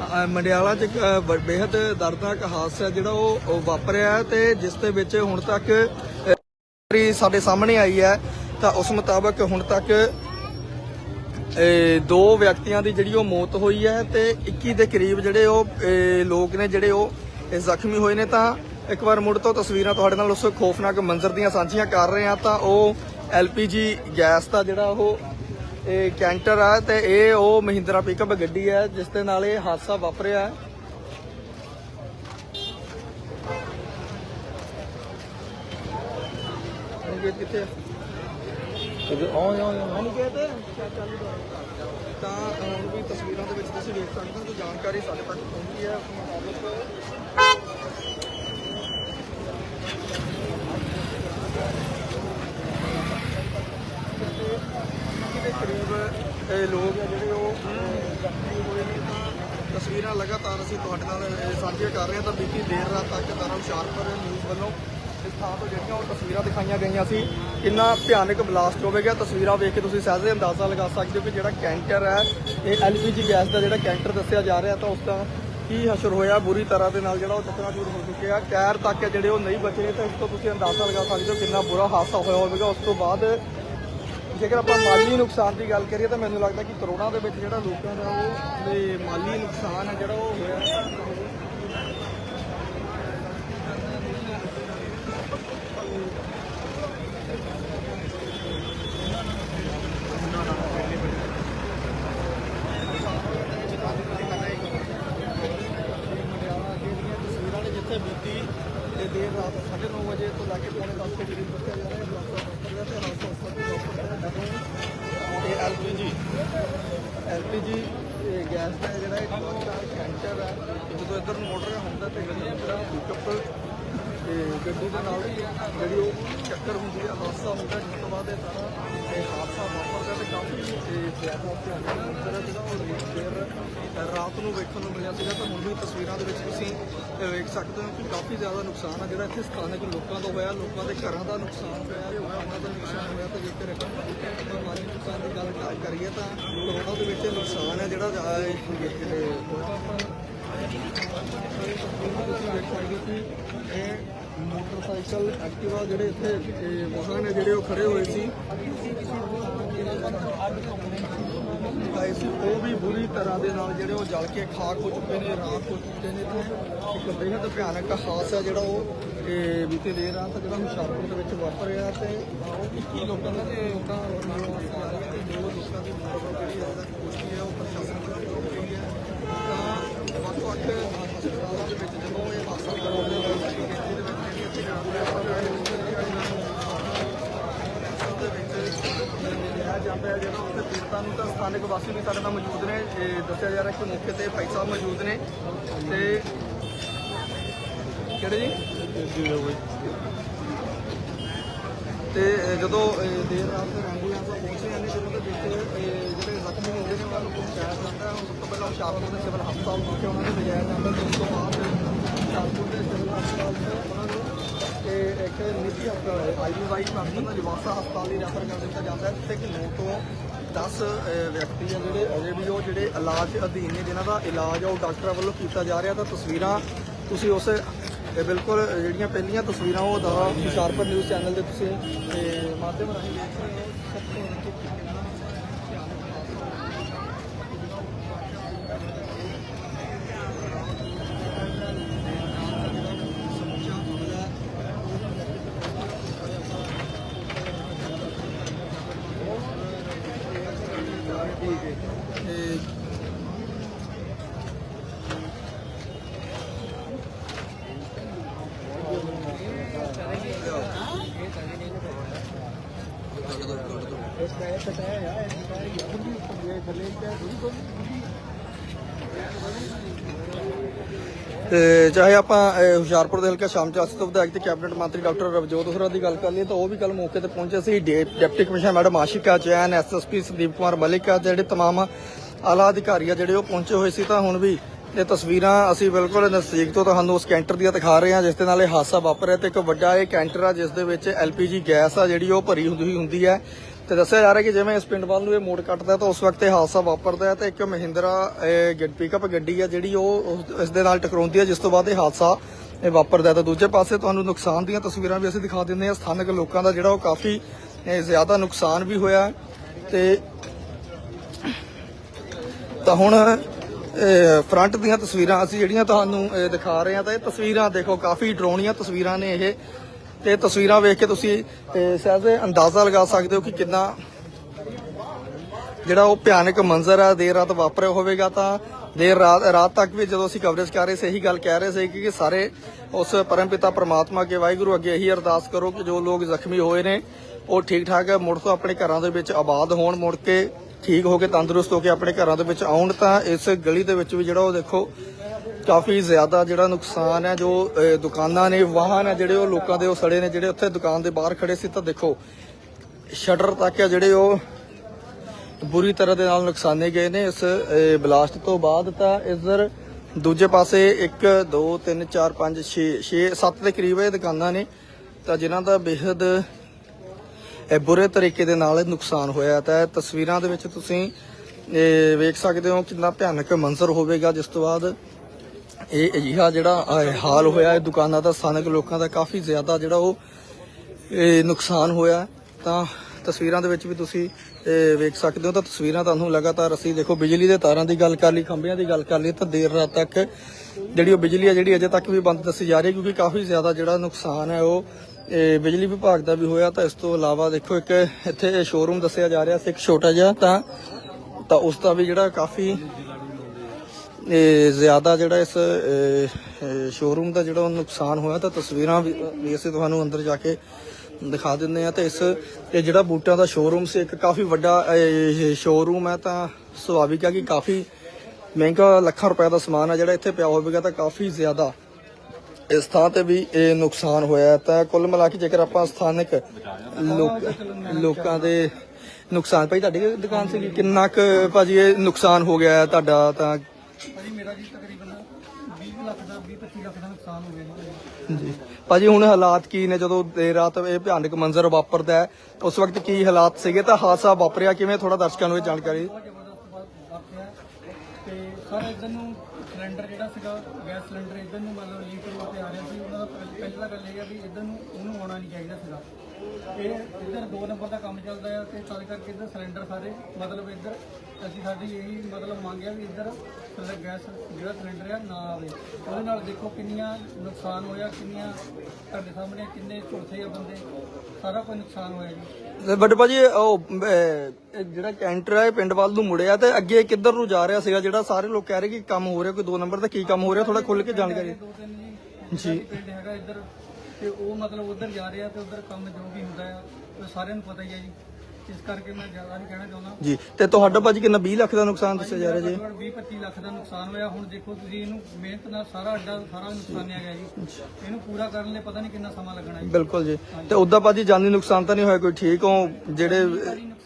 ਮੰਡਿਆਲਾ ਚ ਇੱਕ, ਬੇहद ਦਰਦਨਾਕ ਹਾਦਸਾ ਜਿਹੜਾ ਉਹ ਵਾਪਰਿਆ ਤੇ ਜਿਸ ਦੇ ਵਿੱਚ ਹੁਣ ਤੱਕ ਸਾਡੇ ਸਾਹਮਣੇ ਆਈ ਹੈ ਤਾਂ ਉਸ ਮੁਤਾਬਕ ਹੁਣ ਤੱਕ ਦੋ ਵਿਅਕਤੀਆਂ ਦੀ ਜਿਹੜੀ ਉਹ ਮੌਤ ਹੋਈ ਹੈ ਤੇ 21 ਦੇ ਕਰੀਬ ਜਿਹੜੇ ਉਹ ਲੋਕ ਨੇ ਜਿਹੜੇ ਉਹ ਜ਼ਖਮੀ ਹੋਏ ਨੇ ਤਾਂ ਇੱਕ ਵਾਰ ਮੁੜ ਤੋਂ ਤਸਵੀਰਾਂ ਤੁਹਾਡੇ ਨਾਲ ਉਸ ਖੋਫਨਾਕ ਮੰਜ਼ਰ ਦੀਆਂ ਸਾਂਝੀਆਂ ਕਰ ਰਹੇ ਹਾਂ ਤਾਂ ਉਹ ਐਲਪੀਜੀ ਗੈਸ ਦਾ ਜਿਹੜਾ ਉਹ ਇਹ ਕੈਂਟਰ ਆ ਤੇ ਇਹ ਉਹ ਮਹਿੰਦਰਾ ਪਿਕਅਪ ਗੱਡੀ ਹੈ ਜਿਸ ਦੇ ਨਾਲ ਇਹ ਹਾਦਸਾ ਵਾਪਰਿਆ ਹੈ। ਅਨਿਕੇਤ ਕਿੱਥੇ ਹੈ ਅਨਿਕੇਤ ਤਾਂ? ਹੁਣ ਵੀ ਤਸਵੀਰਾਂ ਦੇ ਵਿੱਚ ਤੁਸੀਂ ਦੇਖ ਸਕਦੇ ਹੋ ਜਾਣਕਾਰੀ ਸਾਡੇ ਤੱਕ ਪਹੁੰਚੀ ਹੈ ਉਸ ਮੁਤਾਬਕ ਗਰੀਬ, ਇਹ ਲੋਕ ਆ ਜਿਹੜੇ ਉਹ ਜ਼ਖਮੀ ਹੋਏ ਨੇ ਤਾਂ ਤਸਵੀਰਾਂ ਲਗਾਤਾਰ ਅਸੀਂ ਤੁਹਾਡੇ ਨਾਲ ਇਹ ਸਾਂਝੀਆਂ ਕਰ ਰਹੇ ਹਾਂ। ਤਾਂ ਬੀਤੀ ਦੇਰ ਰਾਤ ਤੱਕ ਤਰ੍ਹਾਂ ਸ਼ਾਰਪਰ ਨਿਊਜ਼ ਵੱਲੋਂ ਇਸ ਥਾਂ ਤੋਂ ਜਿਹੜੀਆਂ ਉਹ ਤਸਵੀਰਾਂ ਦਿਖਾਈਆਂ ਗਈਆਂ ਸੀ, ਕਿੰਨਾ ਭਿਆਨਕ ਬਲਾਸਟ ਹੋਵੇਗਾ। ਤਸਵੀਰਾਂ ਵੇਖ ਕੇ ਤੁਸੀਂ ਸਹਿਜੇ ਅੰਦਾਜ਼ਾ ਲਗਾ ਸਕਦੇ ਹੋ ਕਿ ਜਿਹੜਾ ਕੈਂਟਰ ਹੈ, ਇਹ ਐਲਪੀਜੀ ਗੈਸ ਦਾ ਜਿਹੜਾ ਕੈਂਟਰ ਦੱਸਿਆ ਜਾ ਰਿਹਾ, ਤਾਂ ਉਸ ਦਾ ਕੀ ਹਸ਼ਰ ਹੋਇਆ, ਬੁਰੀ ਤਰ੍ਹਾਂ ਦੇ ਨਾਲ ਜਿਹੜਾ ਉਹ ਚਕਨਾਚੂਰ ਹੋ ਚੁੱਕਿਆ। ਕੈਰ ਤੱਕ ਜਿਹੜੇ ਉਹ ਨਹੀਂ ਬਚੇ, ਤਾਂ ਇਸ ਤੋਂ ਤੁਸੀਂ ਅੰਦਾਜ਼ਾ ਲਗਾ ਸਕਦੇ ਹੋ ਕਿੰਨਾ ਬੁਰਾ ਹਾਦਸਾ ਹੋਇਆ ਹੋਵੇਗਾ। ਉਸ ਤੋਂ ਬਾਅਦ ਜੇਕਰ ਆਪਾਂ ਮਾਲੀ ਨੁਕਸਾਨ ਦੀ ਗੱਲ ਕਰੀਏ ਤਾਂ ਮੈਨੂੰ ਲੱਗਦਾ ਕਿ ਕਰੋੜਾਂ ਦੇ ਵਿੱਚ ਜਿਹੜਾ ਲੋਕਾਂ ਦਾ ਉਹ ਦੇ ਮਾਲੀ ਨੁਕਸਾਨ ਹੈ ਜਿਹੜਾ ਉਹ ਹੋਇਆ ਤਸਵੀਰਾਂ ਨੇ ਜਿੱਥੇ ਬੀਤੀ ਤੇ ਦੇਰ ਰਾਤ 9:30 ਵਜੇ ਤੋਂ ਲੈ ਕੇ ਪੌਣੇ 10 ਵਜੇ ਤੱਕ ਦੱਸਿਆ ਜਾ ਰਿਹਾ ਹੈ ਬਲਾਸਟ ਵਾਪਰ ਰਿਹਾ ਤੇ ਹਾਦਸਾ ਉਸ ਵਕਤ ਵਾਪਰਦਾ ਤੇ ਐਲਪੀਜੀ ਐਲਪੀਜੀ ਗੈਸ ਦਾ ਜਿਹੜਾ ਇੱਕ ਬਹੁਤ ਕੈਂਟਰ ਹੈ ਜਦੋਂ ਇੱਧਰ ਨੂੰ ਮੋਟਰ ਹੁੰਦਾ ਤੇ ਗੱਡੀ ਜਿਹੜਾ ਪਿਕਅਪ ਤੇ ਗੱਡੀ ਦੇ ਨਾਲ ਜਿਹੜੀ ਉਹ ਚੱਕਰ ਹੁੰਦੀ ਹੈ ਹਾਦਸਾ ਹੁੰਦਾ, ਜਿਸ ਤੋਂ ਬਾਅਦ ਇਹ ਸਾਰਾ ਇਹ ਹਾਦਸਾ ਵਾਪਰਦਾ ਤੇ ਕਾਫੀ ਇਹ ਜ਼ਿਆਦਾ ਭਿਆਨਕ ਮੰਜ਼ਰ ਹੈ ਜਿਹੜਾ ਉਹ ਦੇਰ ਰਾਤ ਨੂੰ ਵੇਖਣ ਨੂੰ ਮਿਲਿਆ ਸੀਗਾ ਤਾਂ ਹੁਣ ਵੀ ਤਸਵੀਰਾਂ ਦੇ ਵਿੱਚ ਤੁਸੀਂ ਵੇਖ ਸਕਦੇ ਹੋ ਕਿ ਕਾਫੀ ਜ਼ਿਆਦਾ ਨੁਕਸਾਨ ਆ ਜਿਹੜਾ ਇੱਥੇ ਸਥਾਨਕ ਲੋਕਾਂ ਦਾ ਹੋਇਆ ਲੋਕਾਂ ਦੇ ਘਰਾਂ ਦਾ ਨੁਕਸਾਨ ਹੋਇਆ ਹੋਇਆ ਉਹਨਾਂ ਦਾ ਨੁਕਸਾਨ ਹੋਇਆ ਤਾਂ ਜੇਕਰ ਆਪਾਂ ਮਾਲੀ ਨੁਕਸਾਨ ਦੀ ਗੱਲ ਕਰੀਏ ਤਾਂ ਕਰੋੜਾਂ ਦੇ ਵਿੱਚ ਨੁਕਸਾਨ ਹੈ ਜਿਹੜਾ ਹੋਇਆ ਤੁਸੀਂ ਵੇਖ ਸਕਦੇ ਹੋ ਕਿ ਇਹ ਮੋਟਰਸਾਈਕਲ ਐਕਟਿਵਾ ਜਿਹੜੇ ਇੱਥੇ ਵਾਹਨ ਹੈ ਜਿਹੜੇ ਉਹ ਖੜੇ ਹੋਏ ਸੀ। ਉਹ ਵੀ ਬੁਰੀ ਤਰ੍ਹਾਂ ਦੇ ਨਾਲ ਜਿਹੜੇ ਉਹ ਜਲ ਕੇ ਖਾਕ ਹੋ ਚੁੱਕੇ ਨੇ ਰਾਖ ਹੋ ਚੁੱਕੇ ਨੇ, ਤੇ ਇੱਕ ਬੇਹੱਦ ਭਿਆਨਕ ਹਾਦਸਾ ਜਿਹੜਾ ਉਹ, ਇਹ ਬੀਤੇ ਦੇਰ ਰਾਤ ਜਿਹੜਾ ਹੁਸ਼ਿਆਰਪੁਰ ਦੇ ਵਿੱਚ ਵਾਪਰਿਆ ਤੇ 21 ਲੋਕਾਂ ਦਾ ਤੇ ਲੋਕਾਂ ਨੂੰ ਆ ਰਹੀ ਤੇ ਜੋ ਲੋਕਾਂ ਦੀ ਮੌਤ ਜਿਹੜੀ ਹੈ ਉਹਦਾ ਕੋਸ਼ਿਸ਼ ਹੈ ਉਹ ਪ੍ਰਸ਼ਾਸਨ ਵੱਲੋਂ ਕੀਤੀ ਗਈ ਹੈ ਤਾਂ ਵੱਖ ਵੱਖ ਹਸਪਤਾਲਾਂ ਦੇ ਵਿੱਚ ਜਦੋਂ ਇਹ ਹਾਦਸਾ ਕਰਾਉਂਦੇ ਹੋਏ ਸੀ ਗਿਣਤੀ ਦੇ ਵਿੱਚ ਜਿਹੜੀ ਇੱਥੇ ਦੇ ਵਿੱਚ ਲਿਆ ਜਾਂਦਾ ਹੈ, ਜਿਹੜਾ ਉੱਥੇ ਪੀੜਤਾਂ ਨੂੰ ਤਾਂ ਸਥਾਨਕ ਵਾਸੀ ਵੀ ਸਾਡੇ ਨਾਲ ਮੌਜੂਦ ਨੇ। ਇਹ ਦੱਸਿਆ ਜਾ ਰਿਹਾ ਕਿ ਮੌਕੇ ਤੇ ਭਾਈ ਸਾਹਿਬ ਮੌਜੂਦ ਨੇ। ਤੇ ਕਿਹੜੇ ਜੀ? ਤੇ ਜਦੋਂ ਦੇਰ ਰਾਤ ਨੂੰ ਐਂਬੂਲੈਂਸ ਪਹੁੰਚੀਆਂ ਨੇ, ਜਦੋਂ ਦੇ ਵਿੱਚ ਜਿਹੜੇ ਜ਼ਖਮੀ ਹੁੰਦੇ ਨੇ, ਉਹਨਾਂ ਨੂੰ ਪਹੁੰਚਾਇਆ ਜਾਂਦਾ ਹੈ। ਸਭ ਤੋਂ ਪਹਿਲਾਂ ਹੁਸ਼ਿਆਰਪੁਰ ਦੇ ਸਿਵਲ ਹਸਪਤਾਲ ਵਿਖੇ ਉਹਨਾਂ ਨੂੰ ਲਿਜਾਇਆ ਜਾਂਦਾ ਤੇ ਉਸ ਤੋਂ ਬਾਅਦ ਹੁਸ਼ਿਆਰਪੁਰ ਦੇ ਸਿਵਲ ਹਸਪਤਾਲ ਤੋਂ ਉਹਨਾਂ ਨੂੰ ਤੇ ਇੱਕ ਨਿੱਜੀ ਹਸਪਤਾਲ ਆਈਵੀਵਾਈ ਦਾ ਜਵਾਸਾ ਹਸਪਤਾਲ ਲਈ ਰੈਫਰ ਕਰ ਦਿੱਤਾ ਜਾਂਦਾ ਹੈ। ਜਿੱਥੇ ਕਿ 9 ਤੋਂ 10 ਵਿਅਕਤੀ ਆ ਜਿਹੜੇ ਅਜੇ ਵੀ ਉਹ ਜਿਹੜੇ ਇਲਾਜ ਅਧੀਨ ਨੇ, ਜਿਨ੍ਹਾਂ ਦਾ ਇਲਾਜ ਆ ਉਹ ਡਾਕਟਰਾਂ ਵੱਲੋਂ ਕੀਤਾ ਜਾ ਰਿਹਾ। ਤਾਂ ਤਸਵੀਰਾਂ ਤੁਸੀਂ ਉਸ, ਇਹ ਬਿਲਕੁਲ ਜਿਹੜੀਆਂ ਪਹਿਲੀਆਂ ਤਸਵੀਰਾਂ ਉਹ ਦਾ ਹੁਸ਼ਿਆਰਪੁਰ ਨਿਊਜ਼ ਚੈਨਲ ਦੇ ਤੁਸੀਂ ਮਾਧਿਅਮ ਰਾਹੀਂ ਦੇਖ ਰਹੇ ਹੋ ਸਭ ਤੋਂ ਉੱਚੇ ਕਿੰਨਾ ਭਿਆਨਕ ਹਾਦਸਾ ਸਮੁੱਚਾ ਮਾਮਲਾ ਇਹ ਤੇ ਚਾਹੇ ਆਪਾਂ ਅਹ, ਹੁਸ਼ਿਆਰਪੁਰ ਦੇ ਹਲਕਾ ਸ਼ਾਮ ਚਾਸੀ ਤੋਂ ਵਿਧਾਇਕ ਤੇ ਕੈਬਨਿਟ ਮੰਤਰੀ ਡਾਕਟਰ ਰਵਜੋਤ ਹੋਰਾਂ ਦੀ ਗੱਲ ਕਰ ਲਈਏ ਤਾਂ ਉਹ ਵੀ ਕੱਲ ਮੌਕੇ ਤੇ ਪਹੁੰਚੇ ਸੀ ਡੇ- deputy commissioner madam Ashika Jain SSP Sandeep Kumar Malik ਆ ਜਿਹੜੇ तमाम ਆਲਾ ਅਧਿਕਾਰੀ ਆ ਜਿਹੜੇ ਉਹ ਪਹੁੰਚੇ ਹੋਏ ਸੀ ਤਾਂ ਹੁਣ ਵੀ ਇਹ ਤਸਵੀਰਾਂ ਅਸੀਂ ਬਿਲਕੁਲ ਨਜ਼ਦੀਕ ਤੋਂ ਤੁਹਾਨੂੰ ਉਸ ਕੈਂਟਰ ਦੀਆਂ ਦਿਖਾ ਰਹੇ ਹਾਂ ਜਿਸ ਦੇ ਨਾਲ ਇਹ ਹਾਦਸਾ ਵਾਪਰਿਆ ਤੇ ਇੱਕ ਵੱਡਾ ਇਹ ਕੈਂਟਰ ਆ ਜਿਸ ਦੇ ਵਿੱਚ ਐਲਪੀਜੀ ਗੈਸ ਆ ਜਿਹੜੀ ਉਹ ਭਰੀ ਹੁੰਦੀ ਹੁੰਦੀ ਹੈ ਤੇ ਦੱਸਿਆ ਜਾ ਰਿਹਾ ਕਿ ਜਿਵੇਂ ਇਸ ਪਿੰਡ ਵੱਲ ਨੂੰ ਇਹ ਮੋੜ ਕੱਟਦਾ ਤਾਂ ਉਸ ਵਕਤ ਇਹ ਹਾਦਸਾ ਵਾਪਰਦਾ ਹੈ ਤੇ ਇੱਕ ਮਹਿੰਦਰਾ ਪਿਕਅਪ ਗੱਡੀ ਹੈ ਜਿਹੜੀ ਉਹ ਇਸ ਦੇ ਨਾਲ ਟਕਰਾਉਂਦੀ ਹੈ ਜਿਸ ਤੋਂ ਬਾਅਦ ਇਹ ਹਾਦਸਾ ਇਹ ਵਾਪਰਦਾ ਤਾਂ ਦੂਜੇ ਪਾਸੇ ਤੁਹਾਨੂੰ ਨੁਕਸਾਨ ਦੀਆਂ ਤਸਵੀਰਾਂ ਵੀ ਅਸੀਂ ਦਿਖਾ ਦਿੰਦੇ ਹਾਂ। ਸਥਾਨਕ ਲੋਕਾਂ ਦਾ ਜਿਹੜਾ ਉਹ ਕਾਫੀ ਜ਼ਿਆਦਾ ਨੁਕਸਾਨ ਵੀ ਹੋਇਆ ਤੇ ਤਾਂ ਹੁਣ ਫਰੰਟ ਦੀਆਂ ਤਸਵੀਰਾਂ ਅਸੀਂ ਜਿਹੜੀਆਂ ਤੁਹਾਨੂੰ ਦਿਖਾ ਰਹੇ ਹਾਂ ਤਾਂ ਇਹ ਤਸਵੀਰਾਂ ਦੇਖੋ, ਕਾਫੀ ਡਰਾਉਣੀਆਂ ਤਸਵੀਰਾਂ ਨੇ ਇਹ। ਤੇ ਤਸਵੀਰਾਂ ਵੇਖ ਕੇ ਤੁਸੀਂ ਇਹ, ਅੰਦਾਜ਼ਾ ਲਗਾ ਸਕਦੇ ਹੋ ਕਿ ਕਿੰਨਾ ਜਿਹੜਾ ਉਹ ਭਿਆਨਕ ਮੰਜ਼ਰ ਆ ਦੇਰ ਰਾਤ ਵਾਪਰਿਆ ਹੋਵੇਗਾ ਤਾਂ ਦੇਰ ਰਾਤ ਰਾਤ ਤੱਕ ਵੀ ਜਦੋਂ ਅਸੀਂ ਕਵਰੇਜ ਕਰ ਰਹੇ ਸੀ ਇਹੀ ਗੱਲ ਕਹਿ ਰਹੇ ਸੀ ਕਿ ਸਾਰੇ ਉਸ ਪਰਮਪਿਤਾ ਪ੍ਰਮਾਤਮਾ ਕੇ ਵਾਹਿਗੁਰੂ ਅੱਗੇ ਇਹੀ ਅਰਦਾਸ ਕਰੋ ਕਿ ਜੋ ਲੋਕ ਜ਼ਖਮੀ ਹੋਏ ਨੇ ਉਹ ਠੀਕ ਠਾਕ ਮੁੜ ਤੋਂ ਆਪਣੇ ਘਰਾਂ ਦੇ ਵਿੱਚ ਆਬਾਦ ਹੋਣ ਮੁੜ ਕੇ ਠੀਕ ਹੋ ਕੇ ਤੰਦਰੁਸਤ ਹੋ ਕੇ ਆਪਣੇ ਘਰਾਂ ਦੇ ਵਿੱਚ ਆਉਣ ਤਾਂ ਇਸ ਗਲੀ ਦੇ ਵਿੱਚ ਵੀ ਜਿਹੜਾ ਉਹ ਦੇਖੋ ਕਾਫੀ ਜ਼ਿਆਦਾ ਜਿਹੜਾ ਨੁਕਸਾਨ ਹੈ, ਜੋ ਦੁਕਾਨਾਂ ਨੇ, ਵਾਹਨ ਹੈ ਜਿਹੜੇ ਉਹ ਲੋਕਾਂ ਦੇ ਉਹ ਸੜੇ ਨੇ, ਜਿਹੜੇ ਉੱਥੇ ਦੁਕਾਨ ਦੇ ਬਾਹਰ ਖੜੇ ਸੀ, ਤਾਂ ਦੇਖੋ, ਸ਼ਟਰ ਤੱਕ ਹੈ ਜਿਹੜੇ ਉਹ ਬੁਰੀ ਤਰ੍ਹਾਂ ਦੇ ਨਾਲ ਨੁਕਸਾਨੇ ਗਏ ਨੇ। ਇਸ ਬਲਾਸਟ ਤੋਂ ਬਾਅਦ ਤਾਂ ਇਧਰ ਦੂਜੇ ਪਾਸੇ 1 2 3 4 5 6 6 7 ਦੇ ਕਰੀਬ ਇਹ ਦੁਕਾਨਾਂ ਨੇ, ਤਾਂ ਜਿਨ੍ਹਾਂ ਦਾ ਬੇहद ਇਹ ਬੁਰੇ ਤਰੀਕੇ ਦੇ ਨਾਲ ਨੁਕਸਾਨ ਹੋਇਆ ਤਾਂ ਤਸਵੀਰਾਂ ਦੇ ਵਿੱਚ ਤੁਸੀਂ ਵੇਖ ਸਕਦੇ ਹੋ ਕਿੰਨਾ ਭਿਆਨਕ ਮੰਜ਼ਰ ਹੋਵੇਗਾ, ਜਿਸ ਤੋਂ ਬਾਅਦ ਇਹ ਅਜਿਹਾ ਜਿਹੜਾ ਹਾਲ ਹੋਇਆ ਹੈ ਦੁਕਾਨਾਂ ਦਾ, ਸਥਾਨਕ ਲੋਕਾਂ ਦਾ ਕਾਫੀ ਜ਼ਿਆਦਾ ਜਿਹੜਾ ਉਹ, ਇਹ ਨੁਕਸਾਨ ਹੋਇਆ ਤਾਂ ਤਸਵੀਰਾਂ ਦੇ ਵਿੱਚ ਵੀ ਤੁਸੀਂ ਵੇਖ ਸਕਦੇ ਹੋ ਤਾਂ ਤਸਵੀਰਾਂ ਤੁਹਾਨੂੰ ਲਗਾਤਾਰ ਅਸੀਂ ਦੇਖੋ ਬਿਜਲੀ ਦੇ ਤਾਰਾਂ ਦੀ ਗੱਲ ਕਰ ਲਈ, ਖੰਭਿਆਂ ਦੀ ਗੱਲ ਕਰ ਲਈ, ਤਾਂ ਦੇਰ ਰਾਤ ਤੱਕ ਜਿਹੜੀ ਉਹ ਬਿਜਲੀ ਹੈ ਜਿਹੜੀ ਅਜੇ ਤੱਕ ਵੀ ਬੰਦ ਦੱਸੀ ਜਾ ਰਹੀ ਹੈ, ਕਿਉਂਕਿ ਕਾਫੀ ਜ਼ਿਆਦਾ ਜਿਹੜਾ ਨੁਕਸਾਨ ਹੈ ਉਹ, ਇਹ, ਬਿਜਲੀ ਵਿਭਾਗ ਦਾ ਵੀ ਹੋਇਆ। ਤਾਂ ਇਸ ਤੋਂ ਇਲਾਵਾ ਦੇਖੋ ਇੱਕ ਇੱਥੇ ਸ਼ੋਰੂਮ ਦੱਸਿਆ ਜਾ ਰਿਹਾ ਸੀ ਇੱਕ ਛੋਟਾ ਜਿਹਾ, ਤਾਂ ਤਾਂ ਉਸ ਦਾ ਵੀ ਜਿਹੜਾ ਕਾਫੀ ਜ਼ਿਆਦਾ ਜਿਹੜਾ ਇਸ ਸ਼ੋਰੂਮ ਦਾ ਜਿਹੜਾ ਉਹ ਨੁਕਸਾਨ ਹੋਇਆ, ਤਾਂ ਤਸਵੀਰਾਂ ਵੀ ਵੀ ਅਸੀਂ ਤੁਹਾਨੂੰ ਅੰਦਰ ਜਾ ਕੇ ਦਿਖਾ ਦਿੰਦੇ ਆ ਤੇ ਇਸ, ਇਹ ਜਿਹੜਾ ਬੂਟਾਂ ਦਾ ਸ਼ੋਰੂਮ ਸੀ, ਇੱਕ ਕਾਫੀ ਵੱਡਾ ਸ਼ੋਰੂਮ ਹੈ, ਤਾਂ ਸੁਭਾਵਿਕ ਹੈ ਕਿ ਕਾਫੀ ਮਹਿੰਗਾ ਲੱਖਾਂ ਰੁਪਏ ਦਾ ਸਮਾਨ ਹੈ, ਜਿਹੜਾ ਇੱਥੇ ਪਿਆ ਹੋਵੇਗਾ, ਤਾਂ ਕਾਫੀ ਜ਼ਿਆਦਾ ਇਸ ਥਾਂ ਤੇ ਵੀ ਇਹ ਨੁਕਸਾਨ ਹੋਇਆ ਤਾਂ ਕੁੱਲ ਮਿਲਾ ਕੇ ਜੇਕਰ ਆਪਾਂ ਸਥਾਨਕ ਲੋਕਾਂ ਦੇ ਨੁਕਸਾਨ, ਭਾਈ ਤੁਹਾਡੀ ਦੁਕਾਨ ਸੀ ਕਿੰਨਾ ਕੁ ਭਾਜੀ ਇਹ ਨੁਕਸਾਨ ਹੋ ਗਿਆ ਤੁਹਾਡਾ? ਤਾਂ ਭਾਜੀ ਮੇਰਾ ਜੀ ਤਕਰੀਬਨ 20 ਲੱਖ ਦਾ 20 25 ਲੱਖ ਦਾ ਨੁਕਸਾਨ ਹੋ ਗਿਆ ਜੀ। ਜੀ। ਭਾਜੀ ਹੁਣ ਹਾਲਾਤ ਕੀ ਨੇ? ਜਦੋਂ ਦੇਰ ਰਾਤ ਇਹ ਭਿਆਨਕ ਮੰਜ਼ਰ ਵਾਪਰਦਾ ਹੈ ਉਸ ਵਕਤ ਕੀ ਹਾਲਾਤ ਸੀਗੇ? ਤਾਂ ਹਾਦਸਾ ਵਾਪਰਿਆ ਕਿਵੇਂ? ਥੋੜਾ ਦਰਸ਼ਕਾਂ ਨੂੰ ਇਹ ਜਾਣਕਾਰੀ ਤੇ ਸਰ ਇਧਰ ਨੂੰ ਸਿਲੰਡਰ ਜਿਹੜਾ ਸੀਗਾ ਗੈਸ ਸਿਲੰਡਰ ਇਧਰ ਨੂੰ ਮਤਲਬ ਲੀਕ ਹੋ ਕੇ ਦਾ ਗੱਲ ਇਹ ਆ ਵੀ ਇਧਰ ਨੂੰ ਉਹਨੂੰ ਆਉਣਾ ਨਹੀਂ ਚਾਹੀਦਾ ਸੀਗਾ ਇਹ ਇਧਰ ਦੋ ਨੰਬਰ ਦਾ ਕੰਮ ਚੱਲਦਾ ਹੈ ਤੇ ਤਦ ਕਰਕੇ ਇਧਰ ਸਿਲੰਡਰ ਸਾਰੇ ਮਤਲਬ ਇਧਰ ਅਸੀਂ ਸਾਡੀ ਇਹੀ ਮਤਲਬ ਮੰਗਿਆ ਵੀ ਇਧਰ ਗੈਸ ਜਿਹੜਾ ਸਿਲੰਡਰ ਆ ਨਾ ਆਵੇ। ਉਹਦੇ ਨਾਲ ਦੇਖੋ ਕਿੰਨੀਆਂ ਨੁਕਸਾਨ ਹੋਇਆ ਕਿੰਨੀਆਂ ਤੁਹਾਡੇ ਸਾਹਮਣੇ ਕਿੰਨੇ ਝੁਲਸੇ ਆ ਬੰਦੇ। ਸਾਰਾ ਕੁਝ ਨੁਕਸਾਨ ਹੋਇਆ ਜੀ। ਤੇ ਭਾਜੀ ਉਹ ਅਹ, ਜਿਹੜਾ ਕੈਂਟਰ ਹੈ ਪਿੰਡ ਵੱਲ ਨੂੰ ਮੁੜਿਆ ਤੇ ਅੱਗੇ ਕਿੱਧਰ ਨੂੰ ਜਾ ਰਿਹਾ ਸੀਗਾ ਜਿਹੜਾ ਸਾਰੇ ਲੋਕ ਕਹਿ ਰਹੇ ਕਿ ਕੰਮ ਹੋ ਰਿਹਾ ਕੋਈ ਦੋ ਨੰਬਰ ਦਾ ਕੀ ਕੰਮ ਹੋ ਰਿਹਾ ਥੋੜਾ ਖੁੱਲ ਕੇ ਜਾਣਕਾਰੀ। ਦੋ ਤਿੰਨ ਜੀ ਜੀ। ਪਿੰਡ ਹੈਗਾ ਇੱਧਰ ਤੇ ਉਹ ਮਤਲਬ ਉਧਰ ਜਾ ਰਿਹਾ ਤੇ ਉਧਰ ਕੰਮ ਜੋ ਵੀ ਹੁੰਦਾ ਆ ਉਹ ਸਾਰਿਆਂ ਨੂੰ ਪਤਾ ਹੀ ਹੈ ਜੀ। ਇਸ ਕਰਕੇ ਮੈਂ ਜ਼ਿਆਦਾ ਨਹੀਂ ਕਹਿਣਾ ਚਾਹੁੰਦਾ। ਜੀ ਤੇ ਤੁਹਾਡਾ ਭਾਜੀ ਕਿੰਨਾ 20 ਲੱਖ ਦਾ ਨੁਕਸਾਨ ਦੱਸਿਆ ਜਾ ਰਿਹਾ ਜੀ? 20 25 ਲੱਖ ਦਾ ਨੁਕਸਾਨ ਹੋਇਆ। ਹੁਣ ਦੇਖੋ ਤੁਸੀਂ ਇਹਨੂੰ ਮਿਹਨਤ ਨਾਲ ਸਾਰਾ ਅੱਡਾ ਸਾਰਾ ਨੁਕਸਾਨਿਆ ਗਿਆ ਜੀ। ਇਹਨੂੰ ਪੂਰਾ ਕਰਨ ਲਈ ਪਤਾ ਨਹੀਂ ਕਿੰਨਾ ਸਮਾਂ ਲੱਗਣਾ ਜੀ। ਬਿਲਕੁਲ ਜੀ। ਤੇ ਉਦਾਂ ਭਾਜੀ ਜਾਨੀ ਨੁਕਸਾਨ ਤਾਂ ਨਹੀਂ ਹੋਇਆ ਕੋਈ ਠੀਕ ਹੋ? ਜਿਹੜੇ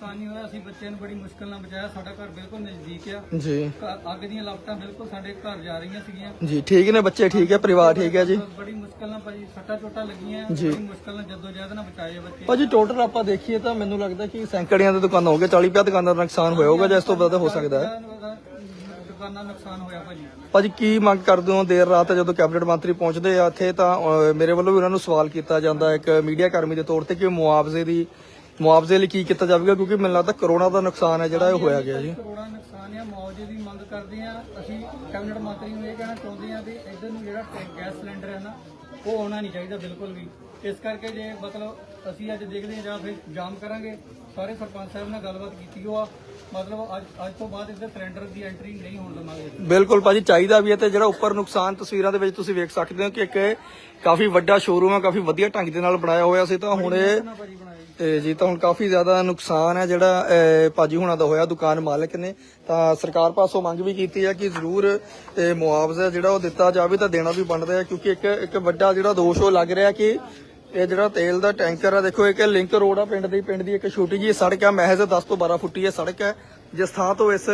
ਨੁਕਸਾਨ ਨਹੀਂ ਹੋਇਆ ਅਸੀਂ ਬੱਚਿਆਂ ਨੂੰ ਬੜੀ ਮੁਸ਼ਕਲ ਨਾਲ ਬਚਾਇਆ ਸਾਡਾ ਘਰ ਬਿਲਕੁਲ ਨਜ਼ਦੀਕ ਆ। ਜੀ। ਅੱਗ ਦੀਆਂ ਲਪਟਾਂ ਬਿਲਕੁਲ ਸਾਡੇ ਘਰ ਜਾ ਰਹੀਆਂ ਸੀਗੀਆਂ। ਜੀ ਠੀਕ ਨੇ ਬੱਚੇ ਠੀਕ ਹੈ ਪਰਿਵਾਰ ਠੀਕ ਹੈ ਜੀ। ਬੜੀ ਮੁਸ਼ਕਲ ਨਾਲ ਭਾਜੀ ਸੱਟਾਂ ਚੋਟਾਂ ਲੱਗੀਆਂ ਬੜੀ ਮੁਸ਼ਕਲ ਨਾਲ ਜਦੋਂ ਜਹਿਦ ਨਾਲ ਬਚਾਏ ਆ ਬੱਚੇ। ਭਾਜੀ ਟੋਟਲ ਆਪਾਂ ਦੇਖੀਏ ਤਾਂ ਮੈਨੂੰ ਲੱਗਦਾ ਕਿ ਸੈਂਕੜਿਆਂ ਦੇ ਦੁਕਾਨਾਂ ਹੋ ਗਏ 40 50 ਦੁਕਾਨਾਂ ਦਾ ਨੁਕਸਾਨ ਹੋਇਆ ਹੋਊਗਾ ਜਾਂ ਇਸ ਤੋਂ ਵੱਧ ਹੋ ਸਕਦਾ ਹੈ। ਦੁਕਾਨਾਂ ਦਾ ਨੁਕਸਾਨ ਹੋਇਆ ਭਾਜੀ। ਭਾਜੀ ਕੀ ਮੰਗ ਕਰਦੇ ਹੋ? ਦੇਰ ਰਾਤ ਜਦੋਂ ਕੈਬਨਿਟ ਮੰਤਰੀ ਪਹੁੰਚਦੇ ਆ ਇੱਥੇ ਤਾਂ ਅਹ, ਮੇਰੇ ਵੱਲੋਂ ਵੀ ਉਹਨਾਂ ਨੂੰ ਸਵਾਲ ਕੀਤਾ ਜਾਂਦਾ ਇੱਕ ਮੀਡੀਆ ਕਰਮੀ ਦੇ ਤੌਰ ਤੇ ਕਿ ਮੁਆਵਜ਼ੇ ਦੀ ਮੁਆਵਜ਼ੇ ਲਈ ਕੀ ਕੀਤਾ ਜਾਵੇਗਾ? ਕਿਉਂਕਿ ਮੈਨੂੰ ਲੱਗਦਾ ਕਰੋਨਾ ਦਾ ਨੁਕਸਾਨ ਹੈ ਜਿਹੜਾ ਇਹ ਹੋਇਆ ਗਿਆ ਜੀ। ਕਰੋੜਾਂ ਨੁਕਸਾਨ ਆ ਮੁਆਵਜ਼ੇ ਦੀ ਮੰਗ ਕਰਦੇ ਆ ਅਸੀਂ ਕੈਬਨਿਟ ਮੰਤਰੀ ਨੂੰ ਇਹ ਕਹਿਣਾ ਚਾਹੁੰਦੇ ਆ ਵੀ ਇਧਰ ਨੂੰ ਜਿਹੜਾ ਟੈਂ- ਗੈਸ ਸਿਲੰਡਰ ਹੈ ਨਾ ਉਹ ਆਉਣਾ ਨਹੀਂ ਚਾਹੀਦਾ ਬਿਲਕੁਲ ਵੀ। ਇਸ ਕਰਕੇ ਜੇ ਮਤਲਬ ਅਸੀਂ ਅੱਜ ਦੇਖਦੇ ਹਾਂ ਜਾਂ ਫਿਰ ਜਾਮ ਕਰਾਂਗੇ ਸਾਰੇ ਸਰਪੰਚ ਸਾਹਿਬ ਨਾਲ ਗੱਲਬਾਤ ਕੀਤੀ ਆ ਮਤਲਬ ਅੱਜ ਅੱਜ ਤੋਂ ਬਾਅਦ ਇੱਧਰ ਸਿਲੰਡਰ ਦੀ ਐਂਟਰੀ ਨਹੀਂ ਹੋਣ ਦੇਵਾਂਗੇ। ਬਿਲਕੁਲ ਭਾਜੀ ਚਾਹੀਦਾ ਵੀ ਹੈ ਤੇ ਜਿਹੜਾ ਉੱਪਰ ਨੁਕਸਾਨ ਤਸਵੀਰਾਂ ਦੇ ਵਿੱਚ ਤੁਸੀਂ ਵੇਖ ਸਕਦੇ ਹੋ ਕਿ ਇੱਕ ਕਾਫੀ ਵੱਡਾ ਸ਼ੋਰੂਮ ਹੈ ਕਾਫੀ ਵਧੀਆ ਢੰਗ ਦੇ ਨਾਲ ਬਣਾਇਆ ਹੋਇਆ ਸੀ। ਤਾਂ ਹੁਣ ਇਹ ਜੀ, ਤਾਂ ਹੁਣ ਕਾਫੀ ਜ਼ਿਆਦਾ ਨੁਕਸਾਨ ਹੈ ਜਿਹੜਾ ਭਾਜੀ ਹੁਣਾਂ ਦਾ ਹੋਇਆ, ਦੁਕਾਨ ਮਾਲਕ ਨੇ। ਤਾਂ ਸਰਕਾਰ ਪਾਸੋਂ ਮੰਗ ਵੀ ਕੀਤੀ ਹੈ ਕਿ ਜ਼ਰੂਰ ਇਹ ਮੁਆਵਜ਼ਾ ਜਿਹੜਾ ਉਹ ਦਿੱਤਾ ਜਾਵੇ, ਤਾਂ ਦੇਣਾ ਵੀ ਬਣਦਾ ਹੈ, ਕਿਉਂਕਿ ਇੱਕ ਇੱਕ ਵੱਡਾ ਜਿਹੜਾ ਦੋਸ਼ ਉਹ ਲੱਗ ਰਿਹਾ ਕਿ ਇਹ ਜਿਹੜਾ ਤੇਲ ਦਾ ਟੈਂਕਰ ਆ, ਦੇਖੋ, ਇੱਕ ਲਿੰਕ ਰੋਡ ਆ, ਪਿੰਡ ਦੀ ਪਿੰਡ ਦੀ ਇੱਕ ਛੋਟੀ ਜਿਹੀ ਸੜਕ ਆ, ਮਹਿਜ਼ 10 ਤੋਂ 12 ਫੁੱਟੀ ਇਹ ਸੜਕ ਹੈ। ਜਿਸ ਥਾਂ ਤੋਂ ਇਸ,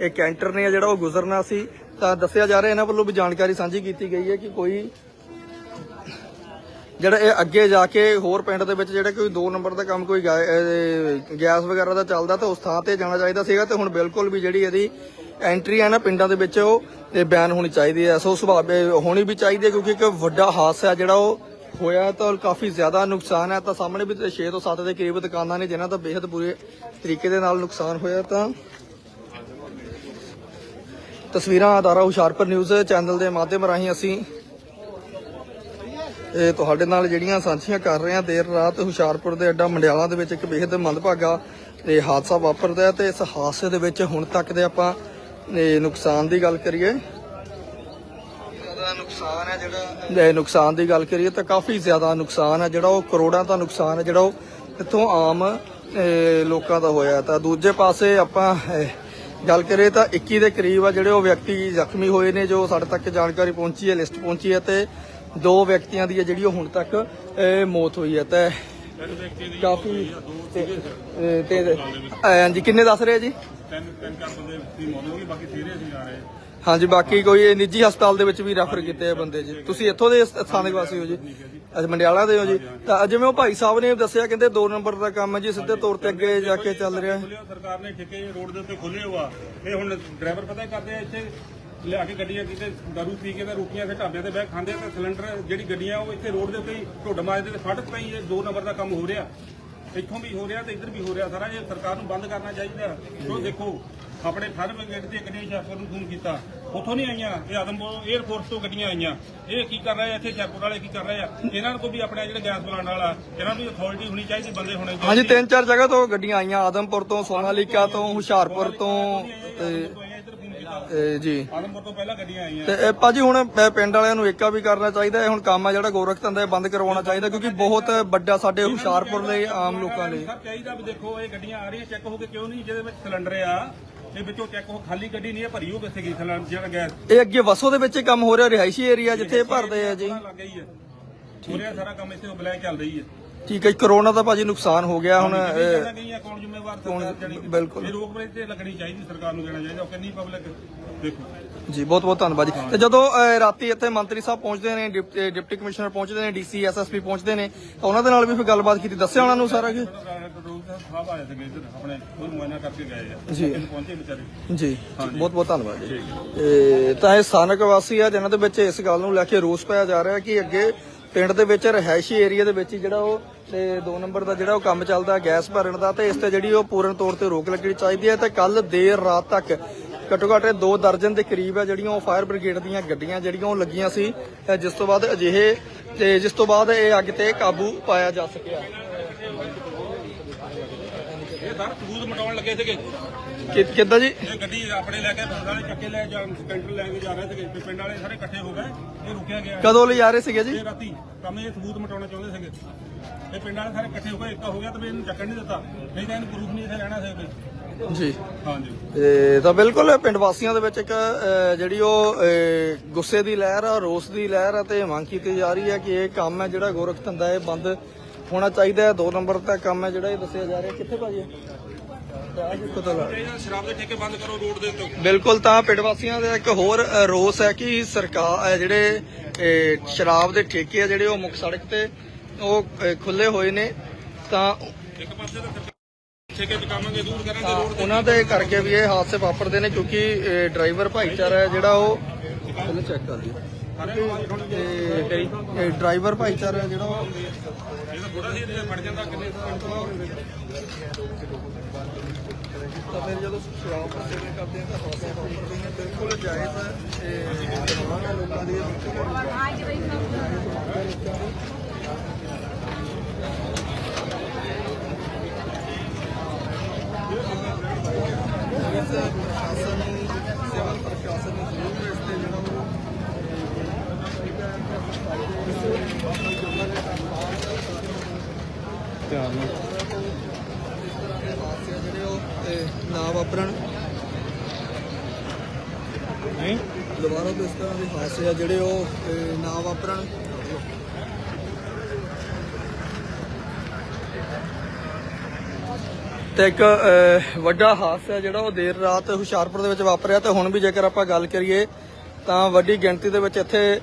ਇਹ ਕੈਂਟਰ ਨੇ ਜਿਹੜਾ ਉਹ ਗੁਜ਼ਰਨਾ ਸੀ। ਤਾਂ ਦੱਸਿਆ ਜਾ ਰਿਹਾ, ਇਹਨਾਂ ਵੱਲੋਂ ਵੀ ਜਾਣਕਾਰੀ ਸਾਂਝੀ ਕੀਤੀ ਗਈ ਹੈ ਕਿ ਕੋਈ ਜਿਹੜਾ ਇਹ ਅੱਗੇ ਜਾ ਕੇ ਹੋਰ ਪਿੰਡ ਦੇ ਵਿੱਚ ਜਿਹੜਾ ਕੋਈ 2 ਨੰਬਰ ਦਾ ਕੰਮ ਕੋਈ ਗੈਸ ਵਗੈਰਾ ਦਾ ਚੱਲਦਾ ਤਾਂ ਉਸ ਥਾਂ ਤੇ ਜਾਣਾ ਚਾਹੀਦਾ ਸੀਗਾ ਤੇ ਹੁਣ ਬਿਲਕੁਲ ਵੀ ਜਿਹੜੀ ਇਹਦੀ ਐਂਟਰੀ ਹੈ ਨਾ ਪਿੰਡਾਂ ਦੇ ਵਿੱਚ ਉਹ ਇਹ ਹੋਣੀ ਚਾਹੀਦੀ ਹੈ। ਸੋ ਸੁਭਾਅ ਹੋਣੀ ਵੀ ਚਾਹੀਦੀ ਹੈ ਕਿਉਂਕਿ ਇੱਕ ਵੱਡਾ ਹਾਦਸਾ ਜਿਹੜਾ ਉਹ ਹੋਇਆ ਤਾਂ ਕਾਫੀ ਜ਼ਿਆਦਾ ਨੁਕਸਾਨ ਹੈ। ਤਾਂ ਸਾਹਮਣੇ ਵੀ 6 ਤੋਂ 7 ਦੇ ਕਰੀਬ ਦੁਕਾਨਾਂ ਨੇ ਜਿਨ੍ਹਾਂ ਦਾ ਬੇहद ਬੁਰੇ ਤਰੀਕੇ ਦੇ ਨਾਲ ਨੁਕਸਾਨ ਹੋਇਆ ਤਾਂ ਤਸਵੀਰਾਂ ਅਦਾਰਾ ਹੁਸ਼ਿਆਰਪੁਰ ਨਿਊਜ਼ ਚੈਨਲ ਦੇ ਮਾਧਿਅਮ ਰਾਹੀਂ ਅਸੀਂ ਇਹ ਤੁਹਾਡੇ ਨਾਲ ਜਿਹੜੀਆਂ ਸਾਂਝੀਆਂ ਕਰ ਰਹੇ ਹਾਂ ਦੇਰ ਰਾਤ ਹੁਸ਼ਿਆਰਪੁਰ ਦੇ ਅੱਡਾ ਮੰਡਿਆਲਾ ਦੇ ਵਿੱਚ ਇੱਕ ਬੇहद ਮੰਦਭਾਗਾ ਇਹ ਹਾਦਸਾ ਵਾਪਰਦਾ ਹੈ ਤੇ ਇਸ ਹਾਦਸੇ ਦੇ ਵਿੱਚ ਹੁਣ ਤੱਕ ਦੇ ਆਪਾਂ ਇਹ ਨੁਕਸਾਨ ਦੀ ਗੱਲ ਕਰੀਏ। ਨੁਕਸਾਨ ਹੈ ਜਿਹੜਾ ਇਹ ਨੁਕਸਾਨ ਦੀ ਗੱਲ ਕਰੀਏ ਤਾਂ ਕਾਫੀ ਜ਼ਿਆਦਾ ਨੁਕਸਾਨ ਹੈ ਜਿਹੜਾ ਉਹ ਕਰੋੜਾਂ ਦਾ ਨੁਕਸਾਨ ਹੈ ਜਿਹੜਾ ਉਹ ਇੱਥੋਂ ਆਮ ਲੋਕਾਂ ਦਾ ਹੋਇਆ ਤਾਂ ਦੂਜੇ ਪਾਸੇ ਆਪਾਂ ਗੱਲ ਕਰੀਏ ਤਾਂ 21 ਦੇ ਕਰੀਬ ਆ ਜਿਹੜੇ ਉਹ ਵਿਅਕਤੀ ਜ਼ਖਮੀ ਹੋਏ ਨੇ ਜੋ ਸਾਡੇ ਤੱਕ ਜਾਣਕਾਰੀ ਪਹੁੰਚੀ ਹੈ ਲਿਸਟ ਪਹੁੰਚੀ ਹੈ ਤੇ ਦੋ ਵਿਅਕਤੀਆਂ ਦੀ ਹੈ ਜਿਹੜੀ ਉਹ ਹੁਣ ਤੱਕ ਮੌਤ ਹੋਈ ਹੈ। ਤੇ ਕਾਫੀ ਤੇ ਤੇ- ਹਾਂਜੀ ਕਿੰਨੇ ਦੱਸ ਰਹੇ ਆ ਜੀ? ਤਿੰਨ ਤਿੰਨ ਚਾਰ ਬੰਦੇ ਦੀ ਮੌਤ ਹੋ ਗਈ ਬਾਕੀ ਸੀਰੀਅਸ ਹੀ ਆ ਰਹੇ ਹਾਂਜੀ ਬਾਕੀ ਕੋਈ ਇਹ ਨਿੱਜੀ ਹਸਪਤਾਲ ਦੇ ਵਿੱਚ ਵੀ ਰੈਫਰ ਕੀਤੇ ਆ ਬੰਦੇ ਜੀ। ਤੁਸੀਂ ਇੱਥੋਂ ਦੇ ਸਥਾਨਕ ਵਾਸੀ ਹੋ ਜੀ? ਅੱਛਾ ਮੰਡਿਆਲਾ ਦੇ ਹੋ ਜੀ? ਤਾਂ ਜਿਵੇਂ ਉਹ ਭਾਈ ਸਾਹਿਬ ਨੇ ਦੱਸਿਆ ਕਹਿੰਦੇ 2 ਨੰਬਰ ਦਾ ਕੰਮ ਹੈ ਜੀ ਸਿੱਧੇ ਤੌਰ ਤੇ ਅੱਗੇ ਜਾ ਕੇ ਚੱਲ ਰਿਹਾ। ਹੈ ਖੁੱਲਿਆ ਸਰਕਾਰ ਨੇ ਠੇਕੇ ਰੋਡ ਦੇ ਉੱਤੇ ਖੋਲੇ ਹੋਆ। ਇਹ ਹੁਣ ਡਰਾਈਵਰ ਪਤਾ ਕਰਦੇ ਆ ਇੱਥੇ ਲਿਆ ਕੇ ਗੱਡੀਆਂ ਕਿਤੇ ਦਾਰੂ ਪੀ ਕੇ ਤੇ ਰੋਟੀਆਂ ਤੇ ਢਾਬਿਆਂ ਤੇ ਬਹਿ ਖਾਂਦੇ ਤੇ ਸਿਲੰਡਰ ਜਿਹੜੀ ਗੱਡੀਆਂ ਉਹ ਇੱਥੇ ਰੋਡ ਦੇ ਉੱਤੇ ਹੀ ਢੁੱਡ ਮਾਰਦੇ ਤੇ ਫਟਕ ਪਈ ਇਹ 2 ਨੰਬਰ ਦਾ ਕੰਮ ਹੋ ਰਿਹਾ। ਇੱਥੋਂ ਵੀ ਹੋ ਰਿਹਾ ਤੇ ਇੱਧਰ ਵੀ ਹੋ ਰਿਹਾ। ਸਾਰਾ ਇਹ ਸਰਕਾਰ ਨੂੰ ਬੰਦ ਕਰਨਾ ਚਾਹੀਦਾ। ਸੋ ਦੇਖੋ, ਆਪਣੇ ਫਾਇਰ ਬ੍ਰਿਗੇਡ ਦੀ ਗੱਡੀਆਂ ਸ਼ਾਹਪੁਰ ਨੂੰ ਫੋਨ ਕੀਤਾ। ਉੱਥੋਂ ਨਹੀਂ ਆਈਆਂ, ਇਹ ਆਦਮਪੁਰ 에ਅਰਫੋਰਸ ਤੋਂ ਗੱਡੀਆਂ ਆਈਆਂ। ਇਹ ਕੀ ਕਰ ਰਹੇ ਆ? ਇੱਥੇ ਸ਼ਾਹਪੁਰ ਵਾਲੇ ਕੀ ਕਰ ਰਹੇ ਆ? ਇਹਨਾਂ ਨੂੰ ਕੋਈ ਵੀ ਆਪਣੇ ਜਿਹੜਾ ਗੈਸ ਪਲਾਂਟ ਵਾਲਾ, ਇਹਨਾਂ ਦੀ ਅਥਾਰਟੀ ਹੋਣੀ ਚਾਹੀਦੀ ਬੰਦੇ ਹੋਣੇ ਚਾਹੀਦੇ। ਹਾਂਜੀ, ਤਿੰਨ ਚਾਰ ਜਗ੍ਹਾ ਤੋਂ ਗੱਡੀਆਂ ਆਈਆਂ। ਆਦਮਪੁਰ ਤੋਂ, ਸੋਨਾਲੀਕਾ ਤੋਂ, ਹੁਸ਼ਿਆਰਪੁਰ ਤੋਂ ਤੇ ਇੱਧਰ ਫੋਨ ਕੀਤਾ ਇਹ ਜੀ। ਆਦਮਪੁਰ ਤੋਂ ਪਹਿਲਾਂ ਗੱਡੀਆਂ ਆਈਆਂ। ਤੇ ਇਹ ਭਾਜੀ ਹੁਣ ਇਹ ਪਿੰਡ ਵਾਲਿਆਂ ਨੂੰ ਏਕਾ ਵੀ ਕਰਨਾ ਚਾਹੀਦਾ ਹੈ। ਹੁਣ ਕੰਮ ਆ ਜਿਹੜਾ ਗੋਰਖ ਧੰਦਾ ਇਹ ਬੰਦ ਕਰਵਾਉਣਾ ਚਾਹੀਦਾ ਕਿਉਂਕਿ ਬਹੁਤ ਵੱਡਾ ਸਾਡੇ ਹੁਸ਼ਿਆਰਪੁਰ ਲਈ ਆਮ ਲੋਕਾਂ ਲਈ। ਸਰ ਚਾਹੀਦਾ ਵੀ ਦੇਖੋ ਇਹ ਗੱਡੀਆਂ ਆ ਰਹੀਆਂ ਚੈੱਕ ਹੋ ਕੇ ਕਿਉਂ ਨਹੀਂ? ਜਿਹਦੇ ਵਿੱਚ ਸਿਲੰਡਰ ਆ ਇਹ ਵਿੱਚੋਂ ਚੈੱਕ ਹੋ ਖਾਲੀ ਗੱਡੀ ਨਹੀਂ ਹੈ ਭਰੀ ਹੋ ਕਿੱਥੇ ਗਈ ਸਿਲੰਡਰ ਜਿਹੜਾ ਗੈਸ ਇਹ ਅੱਗੇ ਵਸੋ ਦੇ ਵਿੱਚ ਹੀ ਕੰਮ ਹੋ ਰਿਹਾ ਰਿਹਾਇਸ਼ੀ ਏਰੀਆ ਜਿੱਥੇ ਇਹ ਭਰਦੇ ਆ ਜੀ। ਲੱਗ ਗਈ ਹੈ। ਹੋ ਰਿਹਾ ਸਾਰਾ ਕੰਮ ਇੱਥੇ ਬਲੈਕ ਚੱਲ ਰਹੀ ਹੈ। ਠੀਕ ਹੈ ਕਰੋਨਾ ਦਾ ਭਾਜੀ ਨੁਕਸਾਨ ਹੋ ਗਿਆ ਹੁਣ ਇਹ- ਗੱਡੀਆਂ ਗਈਆਂ ਕੌਣ ਜ਼ਿੰਮੇਵਾਰ ਸਰਕਾਰ ਜਾਣੀ ਕਿ ਬਿਲਕੁਲ। ਇਹ ਰੋਕ ਤੇ ਲੱਗਣੀ ਚਾਹੀਦੀ ਸਰਕਾਰ ਨੂੰ ਦੇਣਾ ਚਾਹੀਦਾ ਉਹ ਕਹਿੰਦੀ ਪਬਲਿਕ ਦੇਖੋ। ਜੀ ਬਹੁਤ ਬਹੁਤ ਧੰਨਵਾਦ ਜੀ। ਤੇ ਜਦੋਂ ਅਹ, ਰਾਤੀ ਇੱਥੇ ਮੰਤਰੀ ਸਾਹਿਬ ਪਹੁੰਚਦੇ ਨੇ ਡਿਪ- ਅਹ, ਡਿਪਟੀ ਕਮਿਸ਼ਨਰ ਪਹੁੰਚਦੇ ਨੇ ਡੀਸੀ ਐਸਐਸਪੀ ਪਹੁੰਚਦੇ ਨੇ ਤਾਂ ਉਹਨਾਂ ਦੇ ਨਾਲ ਵੀ ਫਿਰ ਗੱਲਬਾਤ ਕੀਤੀ ਦੱਸਿਆ ਉਹਨਾਂ ਨੂੰ ਸਾਰਾ ਕਿ ਕੰਟਰੋਲ ਸਾਹਿਬ ਆਏ ਸੀਗੇ ਇੱਧਰ ਆਪਣੇ ਕੋਈ ਮੁਆਇਨਾ ਕਰਕੇ ਗਏ ਆ। ਜੀ। ਇੱਥੇ ਪਹੁੰਚੇ ਵਿਚਾਰੇ। ਜੀ ਬਹੁਤ ਬਹੁਤ ਧੰਨਵਾਦ ਜੀ। ਇਹ ਤਾਂ ਇਹ ਸਥਾਨਕ ਵਾਸੀ ਆ ਜਿਨ੍ਹਾਂ ਦੇ ਵਿੱਚ ਇਸ ਗੱਲ ਨੂੰ ਲੈ ਕੇ ਰੋਸ ਪਾਇਆ ਜਾ ਰਿਹਾ ਕਿ ਅੱਗੇ ਪਿੰਡ ਦੇ ਵਿੱਚ ਰਹਿਸ਼ੀ ਏਰੀਆ ਦੇ ਵਿੱਚ ਜਿਹੜਾ ਉਹ, ਤੇ 2 ਨੰਬਰ ਦਾ ਜਿਹੜਾ ਉਹ ਕੰਮ ਚੱਲਦਾ ਗੈਸ ਭਰਨ ਦਾ, ਤੇ ਇਸ ਤੇ ਜਿਹੜੀ ਉਹ ਪੂਰਨ ਤੌਰ ਤੇ ਰੋਕ ਲੱਗਣੀ ਚਾਹੀਦੀ ਹੈ, ਤੇ ਕੱਲ ਦੇਰ ਰਾਤ ਤੱਕ ਘੱਟੋ ਘੱਟ 2 ਦਰਜਨ ਦੇ ਕਰੀਬ ਹੈ ਜਿਹੜੀਆਂ ਉਹ ਫਾਇਰ ਬ੍ਰਿਗੇਡ ਦੀਆਂ ਗੱਡੀਆਂ ਜਿਹੜੀਆਂ ਉਹ ਲੱਗੀਆਂ ਸੀ ਜਿਸ ਤੋਂ ਬਾਅਦ ਅਜਿਹੇ, ਤੇ ਜਿਸ ਤੋਂ ਬਾਅਦ ਇਹ ਅੱਗ ਤੇ ਕਾਬੂ ਪਾਇਆ ਜਾ ਸਕਿਆ। ਕਿ- ਕਿੱਦਾਂ ਜੀ? ਇਹ ਗੱਡੀ ਆਪਣੇ ਲੈ ਕੇ ਪਿੰਡ ਵਾਲੇ ਚੱਕੇ ਲੈ ਜਾ ਸੈਂਟਰ ਲੈ ਕੇ ਜਾ ਰਹੇ ਸੀਗੇ। ਤੇ ਪਿੰਡ ਵਾਲੇ ਸਾਰੇ ਇਕੱਠੇ ਹੋ ਗਏ ਇਹ ਰੁਕਿਆ ਗਿਆ। ਕਦੋਂ ਲਈ ਆ ਰਹੇ ਸੀਗੇ ਜੀ? ਇਹ ਰਾਤੀ ਕੰਮ ਇਹ ਸਬੂਤ ਮਟਾਉਣਾ ਚਾਹੁੰਦੇ ਸੀਗੇ। ਇਹ ਪਿੰਡ ਵਾਲੇ ਸਾਰੇ ਇਕੱਠੇ ਹੋ ਗਏ ਇੱਕ ਹੋ ਗਿਆ ਤਾਂ ਵੀ ਇਹਨੂੰ ਚੱਕਣ ਨਹੀਂ ਦਿੱਤਾ। ਨਹੀਂ ਤਾਂ ਇਹਨੂੰ ਪ੍ਰੂਫ ਨਹੀਂ ਇੱਥੇ ਰਹਿਣਾ ਸੀ ਕੋਈ ਜੀ। ਹਾਂਜੀ। ਤੇ ਤਾਂ ਬਿਲਕੁਲ ਪਿੰਡ ਵਾਸੀਆਂ ਦੇ ਵਿੱਚ ਇੱਕ ਅਹ, ਜਿਹੜੀ ਉਹ ਅਹ, ਗੁੱਸੇ ਦੀ ਲਹਿਰ ਆ ਰੋਸ ਦੀ ਲਹਿਰ ਆ ਤੇ ਮੰਗ ਕੀਤੀ ਜਾ ਰਹੀ ਹੈ ਕਿ ਇਹ ਕੰਮ ਹੈ ਜਿਹੜਾ ਗੋਰਖ ਧੰਦਾ ਇਹ ਬੰਦ ਹੋਣਾ ਚਾਹੀਦਾ ਹੈ। ਦੋ ਨੰਬਰ ਦਾ ਕੰਮ ਹੈ ਜਿਹੜਾ ਇਹ ਦੱਸਿਆ ਜਾ ਰਿਹਾ। ਕਿੱਥੇ ਭਾਜੀ? ਇਹ ਸ਼ਰਾਬ ਦੇ ਠੇਕੇ ਬੰਦ ਕਰੋ ਰੋਡ ਦੇ ਉੱਤੇ ਬਿਲਕੁਲ ਤਾਂ ਪਿੰਡ ਵਾਸੀਆਂ ਦਾ ਇੱਕ ਹੋਰ ਰੋਸ ਹੈ ਕਿ ਸਰਕਾਰ ਜਿਹੜੇ ਸ਼ਰਾਬ ਦੇ ਠੇਕੇ ਆ ਜਿਹੜੇ ਉਹ ਮੁੱਖ ਸੜਕ ਤੇ ਉਹ ਖੁੱਲੇ ਹੋਏ ਨੇ, ਤਾਂ ਇੱਕ ਪਾਸੇ ਤਾਂ ਠੇਕੇ ਚੁਕਾਵਾਂਗੇ ਦੂਰ ਕਰਾਂਗੇ ਤਾਂ ਰੋਡ ਉਹਨਾਂ ਦੇ ਕਰਕੇ ਵੀ ਇਹ ਹਾਦਸੇ ਵਾਪਰਦੇ ਨੇ ਕਿਉਂਕਿ ਡਰਾਈਵਰ ਭਾਈਚਾਰਾ ਜਿਹੜਾ ਉਹ ਚੈੱਕ ਕਰ ਲਈ ਤੇ ਇਹ ਡਰਾਈਵਰ ਭਾਈਚਾਰਾ ਜਿਹੜਾ ਉਹ ਤਾਂ ਫਿਰ ਜਦੋਂ ਸ਼ਰਾਬ ਦਾ ਕਰਦੇ ਆ ਤਾਂ ਹਾਦਸੇ ਵਾਪਰਦੇ ਬਿਲਕੁਲ ਜਾਇਜ਼ ਹੈ। ਤੇ ਤਮਾਮ ਲੋਕਾਂ ਦੀ ਪ੍ਰਸ਼ਾਸਨ ਨੂੰ ਸਿਵਲ ਪ੍ਰਸ਼ਾਸਨ ਨੂੰ ਜ਼ਰੂਰ ਇਸ ਤੇ ਜਿਹੜਾ ਉਹ ਧਿਆਨ ਨਾਲ। ਹਾਦਸੇ ਆ ਜਿਹੜੇ ਉਹ ਇਹ, ਨਾ ਵਾਪਰਨ ਨਹੀਂ? ਦੁਬਾਰਾ ਤੋਂ ਇਸ ਤਰ੍ਹਾਂ ਦੇ ਹਾਦਸੇ ਆ ਜਿਹੜੇ ਉਹ ਇਹ, ਨਾ ਵਾਪਰਨ। ਤੇ ਇੱਕ ਵੱਡਾ ਹਾਦਸਾ ਜਿਹੜਾ ਉਹ ਦੇਰ ਰਾਤ ਹੁਸ਼ਿਆਰਪੁਰ ਦੇ ਵਿੱਚ ਵਾਪਰਿਆ ਤੇ ਹੁਣ ਵੀ ਜੇਕਰ ਆਪਾਂ ਗੱਲ ਕਰੀਏ ਤਾਂ ਵੱਡੀ ਗਿਣਤੀ ਦੇ ਵਿੱਚ ਇੱਥੇ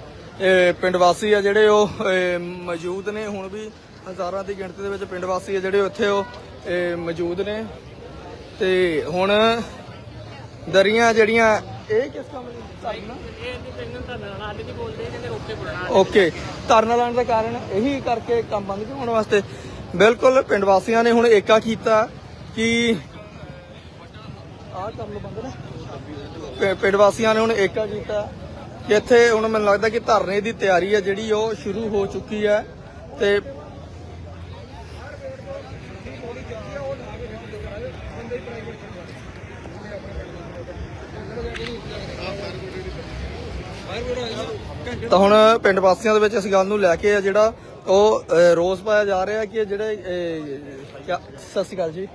ਪਿੰਡ ਵਾਸੀ ਆ ਜਿਹੜੇ ਉਹ ਮੌਜੂਦ ਨੇ। ਹੁਣ ਵੀ ਹਜ਼ਾਰਾਂ ਦੀ ਗਿਣਤੀ ਦੇ ਵਿੱਚ ਪਿੰਡ ਵਾਸੀ ਆ ਜਿਹੜੇ ਉੱਥੇ ਉਹ ਇਹ, ਮੌਜੂਦ ਨੇ। ਤੇ ਹੁਣ ਦਰੀਆਂ ਜਿਹੜੀਆਂ ਇਹ ਕਿਸ ਕੰਮ ਦੀ ਓਕੇ। ਧਰਨਾ ਲਾਉਣ ਦਾ ਕਾਰਨ ਇਹੀ ਕਰਕੇ ਕੰਮ ਬੰਦ ਕਰਾਉਣ ਵਾਸਤੇ? ਬਿਲਕੁਲ ਪਿੰਡ ਵਾਸੀਆਂ ਨੇ ਹੁਣ ਏਕਾ ਕੀਤਾ ਕਿ ਆਹ ਕੰਮ ਬੰਦ ਨਾ। ਪਿੰ- ਪਿੰਡ ਵਾਸੀਆਂ ਨੇ ਹੁਣ ਏਕਾ ਕੀਤਾ ਕਿ ਇੱਥੇ ਹੁਣ ਮੈਨੂੰ ਲੱਗਦਾ ਕਿ ਧਰਨੇ ਦੀ ਤਿਆਰੀ ਹੈ ਜਿਹੜੀ ਉਹ ਸ਼ੁਰੂ ਹੋ ਚੁੱਕੀ ਹੈ ਤੇ ਤਾਂ ਹੁਣ ਪਿੰਡ ਵਾਸੀਆਂ ਦੇ ਵਿੱਚ ਇਸ ਗੱਲ ਨੂੰ ਲੈ ਕੇ ਆ ਜਿਹੜਾ ਉਹ ਅਹ, ਰੋਸ ਪਾਇਆ ਜਾ ਰਿਹਾ ਕਿ ਜਿਹੜੇ ਅਹ, ਕਿਆ- ਸਤਿ ਸ਼੍ਰੀ ਅਕਾਲ ਜੀ।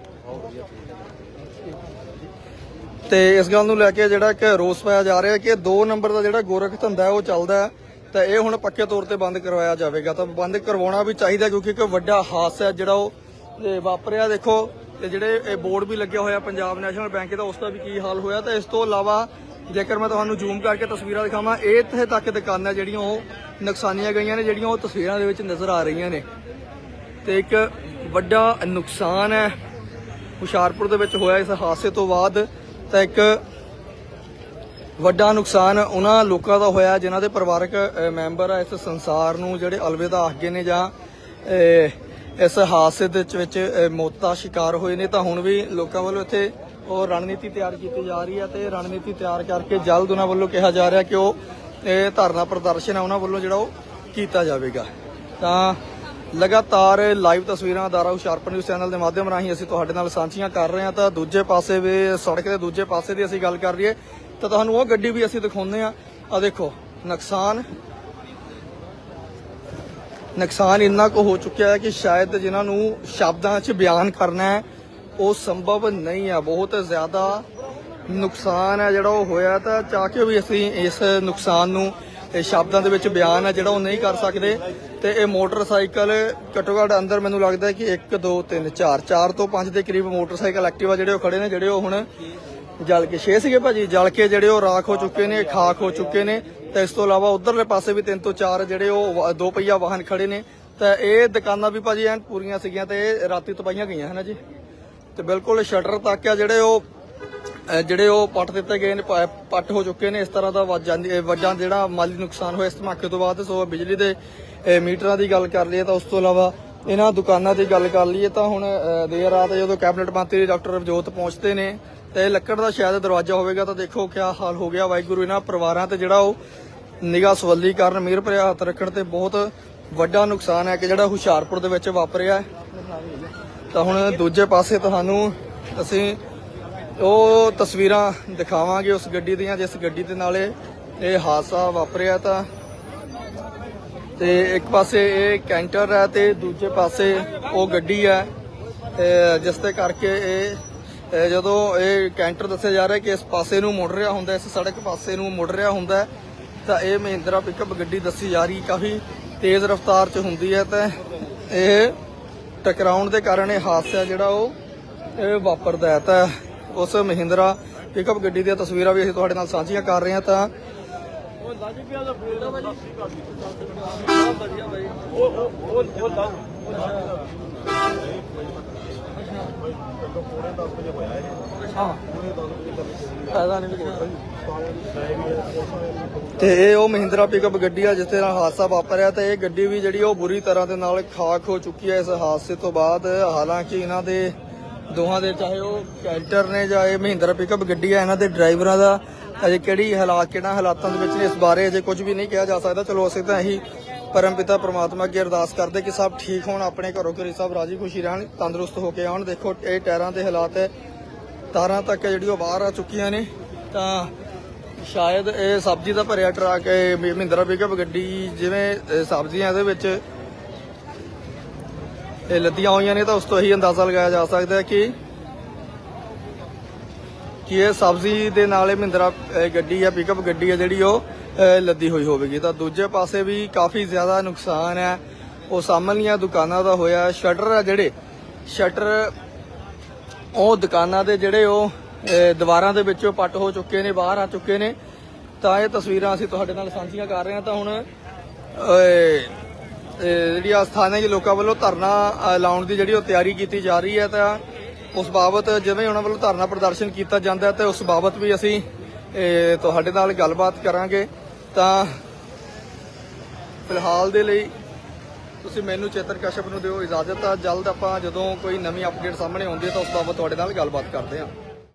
ਤੇ ਇਸ ਗੱਲ ਨੂੰ ਲੈ ਕੇ ਜਿਹੜਾ ਕਿ ਰੋਸ ਪਾਇਆ ਜਾ ਰਿਹਾ ਕਿ 2 ਨੰਬਰ ਦਾ ਜਿਹੜਾ ਗੋਰਖ ਧੰਦਾ ਹੈ ਉਹ ਚੱਲਦਾ ਹੈ ਤਾਂ ਇਹ ਹੁਣ ਪੱਕੇ ਤੌਰ ਤੇ ਬੰਦ ਕਰਵਾਇਆ ਜਾਵੇਗਾ। ਤਾਂ ਬੰਦ ਕਰਵਾਉਣਾ ਵੀ ਚਾਹੀਦਾ ਕਿਉਂਕਿ ਇੱਕ ਵੱਡਾ ਹਾਦਸਾ ਹੈ ਜਿਹੜਾ ਉਹ ਇਹ ਵਾਪਰਿਆ। ਦੇਖੋ ਤੇ ਜਿਹੜੇ ਇਹ ਬੋਰਡ ਵੀ ਲੱਗਿਆ ਹੋਇਆ ਪੰਜਾਬ ਨੈਸ਼ਨਲ ਬੈਂਕ ਦਾ ਉਸ ਦਾ ਵੀ ਕੀ ਹਾਲ ਹੋਇਆ। ਤਾਂ ਇਸ ਤੋਂ ਇਲਾਵਾ ਜੇਕਰ ਮੈਂ ਤੁਹਾਨੂੰ ਜ਼ੂਮ ਕਰਕੇ ਤਸਵੀਰਾਂ ਦਿਖਾਵਾਂ, ਇਹ ਇੱਥੇ ਤੱਕ ਦੁਕਾਨਾਂ ਜਿਹੜੀਆਂ ਉਹ ਨੁਕਸਾਨੀਆਂ ਗਈਆਂ ਨੇ, ਜਿਹੜੀਆਂ ਉਹ ਤਸਵੀਰਾਂ ਦੇ ਵਿੱਚ ਨਜ਼ਰ ਆ ਰਹੀਆਂ ਨੇ। ਤੇ ਇੱਕ ਵੱਡਾ ਨੁਕਸਾਨ ਹੈ। ਹੁਸ਼ਿਆਰਪੁਰ ਦੇ ਵਿੱਚ ਹੋਇਆ ਇਸ ਹਾਦਸੇ ਤੋਂ ਬਾਅਦ ਤਾਂ ਇੱਕ ਵੱਡਾ ਨੁਕਸਾਨ ਉਹਨਾਂ ਲੋਕਾਂ ਦਾ ਹੋਇਆ, ਜਿਨ੍ਹਾਂ ਦੇ ਪਰਿਵਾਰਕ ਮੈਂਬਰ ਆ ਇਸ ਸੰਸਾਰ ਨੂੰ, ਜਿਹੜੇ ਅਲਵਿਦਾ ਆਖ ਗਏ ਨੇ ਜਾਂ ਇਸ ਹਾਦਸੇ ਦੇ ਵਿੱਚ- ਵਿੱਚ ਮੌਤ ਦਾ ਸ਼ਿਕਾਰ ਹੋਏ ਨੇ ਤਾਂ ਹੁਣ ਵੀ ਲੋਕਾਂ ਵੱਲੋਂ ਇੱਥੇ ਉਹ ਰਣਨੀਤੀ ਤਿਆਰ ਕੀਤੀ ਜਾ ਰਹੀ ਹੈ ਤੇ ਰਣਨੀਤੀ ਤਿਆਰ ਕਰਕੇ ਜਲਦ ਉਹਨਾਂ ਵੱਲੋਂ ਕਿਹਾ ਜਾ ਰਿਹਾ ਕਿ ਉਹ, ਇਹ ਧਰਨਾ ਪ੍ਰਦਰਸ਼ਨ ਹੈ, ਉਹਨਾਂ ਵੱਲੋਂ ਜਿਹੜਾ ਉਹ ਕੀਤਾ ਜਾਵੇਗਾ। ਤਾਂ ਲਗਾਤਾਰ ਲਾਈਵ ਤਸਵੀਰਾਂ ਦਾਰਾ ਹੁਸ਼ਿਆਰਪੁਰ ਨਿਊਜ਼ ਚੈਨਲ ਦੇ ਮਾਧਿਅਮ ਰਾਹੀਂ ਅਸੀਂ ਤੁਹਾਡੇ ਨਾਲ ਸਾਂਝੀਆਂ ਕਰ ਰਹੇ ਹਾਂ। ਤਾਂ ਦੂਜੇ ਪਾਸੇ ਵੀ, ਸੜਕ ਦੇ ਦੂਜੇ ਪਾਸੇ ਦੀ ਅਸੀਂ ਗੱਲ ਕਰ ਰਹੀਏ ਤਾਂ ਤੁਹਾਨੂੰ ਉਹ ਗੱਡੀ ਵੀ ਅਸੀਂ ਦਿਖਾਉਂਦੇ ਹਾਂ। ਆ ਦੇਖੋ, ਨੁਕਸਾਨ ਨੁਕਸਾਨ ਇੰਨਾ ਕੁ ਹੋ ਚੁੱਕਿਆ ਹੈ ਕਿ ਸ਼ਾਇਦ ਜਿਨ੍ਹਾਂ ਨੂੰ ਸ਼ਬਦਾਂ 'ਚ ਬਿਆਨ ਕਰਨਾ ਹੈ, ਉਹ ਸੰਭਵ ਨਹੀਂ ਹੈ। ਬਹੁਤ ਜ਼ਿਆਦਾ ਨੁਕਸਾਨ ਹੈ ਜਿਹੜਾ ਉਹ ਹੋਇਆ ਤਾਂ ਚਾਹ ਕੇ ਵੀ ਅਸੀਂ ਇਸ ਨੁਕਸਾਨ ਨੂੰ ਸ਼ਬਦਾਂ ਦੇ ਵਿੱਚ ਬਿਆਨ ਹੈ ਜਿਹੜਾ ਉਹ ਨਹੀਂ ਕਰ ਸਕਦੇ। ਤੇ ਇਹ ਮੋਟਰਸਾਈਕਲ ਘੱਟੋ ਘੱਟ ਅੰਦਰ ਮੈਨੂੰ ਲੱਗਦਾ ਕਿ 1 2 3 4 4 ਤੋਂ 5 ਦੇ ਕਰੀਬ ਮੋਟਰਸਾਈਕਲ ਐਕਟਿਵਾ ਜਿਹੜੇ ਉਹ ਖੜੇ ਨੇ, ਜਿਹੜੇ ਉਹ ਹੁਣ ਜਲ ਕੇ 6 ਸੀਗੇ ਭਾਜੀ, ਜਲ ਕੇ ਜਿਹੜੇ ਉਹ ਰਾਖ ਹੋ ਚੁੱਕੇ ਨੇ ਖਾਕ ਹੋ ਚੁੱਕੇ ਨੇ। ਤੇ ਇਸ ਤੋਂ ਇਲਾਵਾ ਉਧਰਲੇ ਪਾਸੇ ਵੀ ਤਿੰਨ ਤੋਂ ਚਾਰ ਜਿਹੜੇ ਉਹ ਦੋ ਪਹੀਆ ਵਾਹਨ ਖੜੇ ਨੇ। ਤਾਂ ਇਹ ਦੁਕਾਨਾਂ ਵੀ ਭਾਜੀ ਐਨ ਪੂਰੀਆਂ ਸੀਗੀਆਂ ਤੇ ਇਹ ਰਾਤੀ ਤਪਾਈਆਂ ਗਈਆਂ, ਹਨਾ ਜੀ? ਤੇ ਬਿਲਕੁਲ ਸ਼ਟਰ ਤੱਕ ਆ ਜਿਹੜੇ ਉਹ ਜਿਹੜੇ ਉਹ ਪੱਟ ਦਿੱਤੇ ਗਏ ਨੇ ਪੱਟ ਹੋ ਚੁੱਕੇ ਨੇ, ਇਸ ਤਰ੍ਹਾਂ ਦਾ ਵੱਜਾਂ ਦੀ- ਇਹ ਜਿਹੜਾ ਮਾਲੀ ਨੁਕਸਾਨ ਹੋਇਆ ਇਸ ਧਮਾਕੇ ਤੋਂ ਬਾਅਦ, ਸੋ ਬਿਜਲੀ ਦੇ ਮੀਟਰਾਂ ਦੀ ਗੱਲ ਕਰ ਲਈਏ ਤਾਂ ਉਸ ਤੋਂ ਇਲਾਵਾ ਇਹਨਾਂ ਦੁਕਾਨਾਂ ਦੀ ਗੱਲ ਕਰ ਲਈਏ ਤਾਂ ਹੁਣ ਦੇਰ ਰਾਤ ਜਦੋਂ ਕੈਬਨਿਟ ਮੰਤਰੀ ਡਾਕਟਰ ਰਵਜੋਤ ਪਹੁੰਚਦੇ ਨੇ ਤੇ ਲੱਕੜ ਦਾ ਸ਼ਾਇਦ ਦਰਵਾਜ਼ਾ ਹੋਵੇਗਾ ਤਾਂ ਦੇਖੋ ਕਿਆ ਹਾਲ ਹੋ ਗਿਆ ਵਾਹਿਗੁਰੂ ਇਹਨਾਂ ਪਰਿਵਾਰਾਂ ਤੇ ਜਿਹੜਾ ਉਹ ਨਿਗਾਹ ਸਵੱਲੀ ਕਰਨ ਮੀਰ ਭਰਿਆ ਹੱਥ ਰੱਖਣ ਤੇ ਬਹੁਤ ਵੱਡਾ ਨੁਕਸਾਨ ਹੈ ਕਿ ਜਿਹੜਾ ਹੁਸ਼ਿਆਰਪੁਰ ਦੇ ਵਿੱਚ ਵਾਪਰਿਆ ਤਾਂ ਹੁਣ ਦੂਜੇ ਪਾਸੇ ਤੁਹਾਨੂੰ ਅਸੀਂ ਉਹ ਤਸਵੀਰਾਂ ਦਿਖਾਵਾਂਗੇ ਉਸ ਗੱਡੀ ਦੀਆਂ, ਜਿਸ ਗੱਡੀ ਦੇ ਨਾਲ ਇਹ ਹਾਦਸਾ ਵਾਪਰਿਆ ਤਾਂ। ਤੇ ਇੱਕ ਪਾਸੇ ਇਹ ਕੈਂਟਰ ਹੈ ਤੇ ਦੂਜੇ ਪਾਸੇ ਉਹ ਗੱਡੀ ਹੈ ਤੇ ਜਿਸ ਦੇ ਕਰਕੇ ਇਹ ਜਦੋਂ ਇਹ ਕੈਂਟਰ ਦੱਸਿਆ ਜਾ ਰਿਹਾ ਕਿ ਇਸ ਪਾਸੇ ਨੂੰ ਮੁੜ ਰਿਹਾ ਹੁੰਦਾ ਇਸ ਸੜਕ ਪਾਸੇ ਨੂੰ ਮੁੜ ਰਿਹਾ ਹੁੰਦਾ ਤਾਂ ਇਹ ਮਹਿੰਦਰਾ ਪਿਕਅਪ ਗੱਡੀ ਦੱਸੀ ਜਾ ਰਹੀ ਕਾਫੀ ਤੇਜ਼ ਰਫ਼ਤਾਰ 'ਚ ਹੁੰਦੀ ਹੈ ਤਾਂ ਇਹ ਟਕਰਾਉਣ ਦੇ ਕਾਰਨ ਇਹ ਹਾਦਸਾ ਜਿਹੜਾ ਉਹ ਵਾਪਰਦਾ ਹੈ ਤਾਂ ਉਸ ਮਹਿੰਦਰਾ ਪਿਕਅਪ ਗੱਡੀ ਦੀਆਂ ਤਸਵੀਰਾਂ ਵੀ ਅਸੀਂ ਤੁਹਾਡੇ ਨਾਲ ਸਾਂਝੀਆਂ ਕਰ ਰਹੇ ਹਾਂ ਤਾਂ ਫਾਇਦਾ ਨਹੀਂ ਤੇ ਇਹ ਉਹ ਮਹਿੰਦਰਾ ਪਿਕਅਪ ਗੱਡੀ ਆ ਜਿਸ ਦੇ ਨਾਲ ਹਾਦਸਾ ਵਾਪਰਿਆ ਤੇ ਇਹ ਗੱਡੀ ਵੀ ਜਿਹੜੀ ਉਹ ਬੁਰੀ ਤਰ੍ਹਾਂ ਦੇ ਨਾਲ ਖਾਕ ਹੋ ਚੁੱਕੀ ਹੈ ਇਸ ਹਾਦਸੇ ਤੋਂ ਬਾਅਦ। ਹਾਲਾਂਕਿ ਇਹਨਾਂ ਦੇ ਦੋਹਾਂ ਦੇ ਚਾਹੇ ਉਹ ਕੈਂਟਰ ਨੇ ਜਾਂ ਇਹ ਮਹਿੰਦਰਾ ਪਿਕਅਪ ਗੱਡੀ ਆ ਇਹਨਾਂ ਦੇ ਡਰਾਈਵਰਾਂ ਦਾ ਅਜੇ ਕਿਹੜੀ ਹਾਲਾਤ ਕਿਹੜਾ ਹਾਲਾਤਾਂ ਦੇ ਵਿੱਚ ਇਸ ਬਾਰੇ ਅਜੇ ਕੁਝ ਵੀ ਨਹੀਂ ਕਿਹਾ ਜਾ ਸਕਦਾ। ਚਲੋ ਅਸੀਂ ਤਾਂ ਇਹੀ ਪਰਮ ਪਿਤਾ ਪ੍ਰਮਾਤਮਾ ਅੱਗੇ ਅਰਦਾਸ ਕਰਦੇ ਕਿ ਸਭ ਠੀਕ ਹੋਣ, ਆਪਣੇ ਘਰੋਂ ਘਰੀ ਸਭ ਰਾਜੀ ਖੁਸ਼ੀ ਰਹਿਣ, ਤੰਦਰੁਸਤ ਹੋ ਕੇ ਆਉਣ। ਦੇਖੋ, ਇਹ ਟਾਇਰਾਂ ਦੇ ਹਾਲਾਤ ਹੈ। ਤਾਰਾਂ ਤੱਕ ਜਿਹੜੀ ਉਹ ਬਾਹਰ ਆ ਚੁੱਕੀਆਂ ਨੇ। ਤਾਂ ਸ਼ਾਇਦ ਇਹ ਸਬਜ਼ੀ ਦਾ ਭਰਿਆ ਟਰੱਕ ਮਹਿੰਦਰਾ ਪਿਕਅਪ ਗੱਡੀ ਜਿਵੇਂ ਸਬਜ਼ੀਆਂ ਇਹਦੇ ਵਿੱਚ ਇਹ ਲੱਦੀਆਂ ਹੋਈਆਂ ਨੇ, ਤਾਂ ਉਸ ਤੋਂ ਇਹੀ ਅੰਦਾਜ਼ਾ ਲਗਾਇਆ ਜਾ ਸਕਦਾ ਹੈ ਕਿ ਕਿ ਇਹ ਸਬਜ਼ੀ ਦੇ ਨਾਲ ਇਹ ਮਹਿੰਦਰਾ ਗੱਡੀ ਆ ਪਿਕਅਪ ਗੱਡੀ ਆ ਜਿਹੜੀ ਉਹ ਲੱਦੀ ਹੋਈ ਹੋਵੇਗੀ। ਤਾਂ ਦੂਜੇ ਪਾਸੇ ਵੀ ਕਾਫੀ ਜ਼ਿਆਦਾ ਨੁਕਸਾਨ ਹੈ। ਉਹ ਸਾਹਮਣੀਆਂ ਦੁਕਾਨਾਂ ਦਾ ਹੋਇਆ ਸ਼ਟਰ ਆ ਜਿਹੜੇ। ਸ਼ਟਰ ਉਹ ਦੁਕਾਨਾਂ ਦੇ ਜਿਹੜੇ ਉਹ ਦੀਵਾਰਾਂ ਦੇ ਵਿੱਚੋਂ ਪੱਟ ਹੋ ਚੁੱਕੇ ਨੇ ਬਾਹਰ ਆ ਚੁੱਕੇ ਨੇ। ਤਾਂ ਇਹ ਤਸਵੀਰਾਂ ਅਸੀਂ ਤੁਹਾਡੇ ਨਾਲ ਸਾਂਝੀਆਂ ਕਰ ਰਹੇ ਹਾਂ। ਤਾਂ ਹੁਣ ਓਏ, ਜਿਹੜੀ ਆ ਸਥਾਨਕ ਲੋਕਾਂ ਵੱਲੋਂ ਧਰਨਾ ਲਾਉਣ ਦੀ ਜਿਹੜੀ ਉਹ ਤਿਆਰੀ ਕੀਤੀ ਜਾ ਰਹੀ ਹੈ ਤਾਂ ਉਸ ਬਾਬਤ ਜਿਵੇਂ ਉਹਨਾਂ ਵੱਲੋਂ ਧਰਨਾ ਪ੍ਰਦਰਸ਼ਨ ਕੀਤਾ ਜਾਂਦਾ ਹੈ ਤੇ ਉਸ ਬਾਬਤ ਵੀ ਅਸੀਂ ਤੁਹਾਡੇ ਨਾਲ ਗੱਲਬਾਤ ਕਰਾਂਗੇ। ਤਾਂ ਫਿਲਹਾਲ ਦੇ ਲਈ ਤੁਸੀਂ ਮੈਨੂੰ ਚੇਤਨ ਕਸ਼ਪ ਨੂੰ ਦਿਓ ਇਜਾਜ਼ਤ ਆ। ਜਲਦ ਆਪਾਂ ਜਦੋਂ ਕੋਈ ਨਵੀਂ ਅਪਡੇਟ ਸਾਹਮਣੇ ਆਉਂਦੀ ਹੈ ਤਾਂ ਉਸ ਬਾਬਤ ਤੁਹਾਡੇ ਨਾਲ ਗੱਲਬਾਤ ਕਰਦੇ ਹਾਂ।